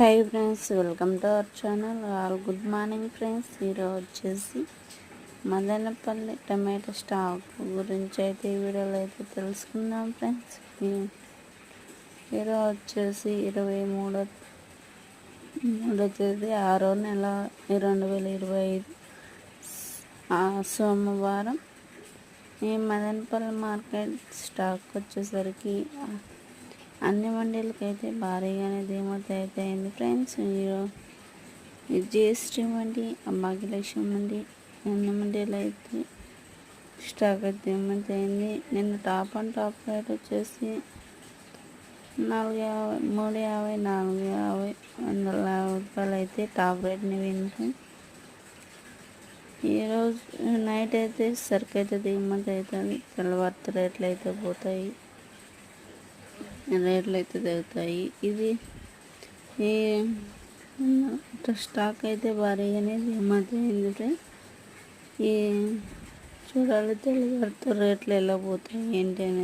Hi friends welcome to our channel all good morning friends ఈరోజు వచ్చేసి Madanapalle tomato stock గురించి అయితే ఈ వీడియోలో అయితే తెలుసుకుందాం ఫ్రెండ్స్ ఈరోజు వచ్చేసి ఇరవై మూడో మూడో తేదీ ఆరో నెల రెండు వేల ఇరవై ఐదు సోమవారం ఈ మదనపల్లి మార్కెట్ స్టాక్ వచ్చేసరికి అన్ని మండీలకి అయితే భారీగానే దిగుమతి అయితే అయింది ఫ్రెండ్స్. మీరు జిఎస్టీ మండి భాగ్యలక్ష్మి మండి అన్ని మండీలు అయితే స్టాక్ అయితే దిగుమతి అయింది. నిన్న టాప్ అండ్ టాప్ రేట్ వచ్చేసి నాలుగు యాభై మూడు యాభై నాలుగు యాభై వందల యాభై రూపాయలు అయితే టాప్ రేట్ని వింది. ఈరోజు నైట్ అయితే సరుకు అయితే దిగుమతి అవుతుంది తెల్లవారిత రేట్లు అయితే పోతాయి. రేట్లు అయితే తగ్గుతాయి ఇది ఈ స్టాక్ అయితే భారీగానే దిగుమతి అయింది ఈ చూడాలి తెలియదు రేట్లు ఎలా పోతాయి ఏంటి అనేది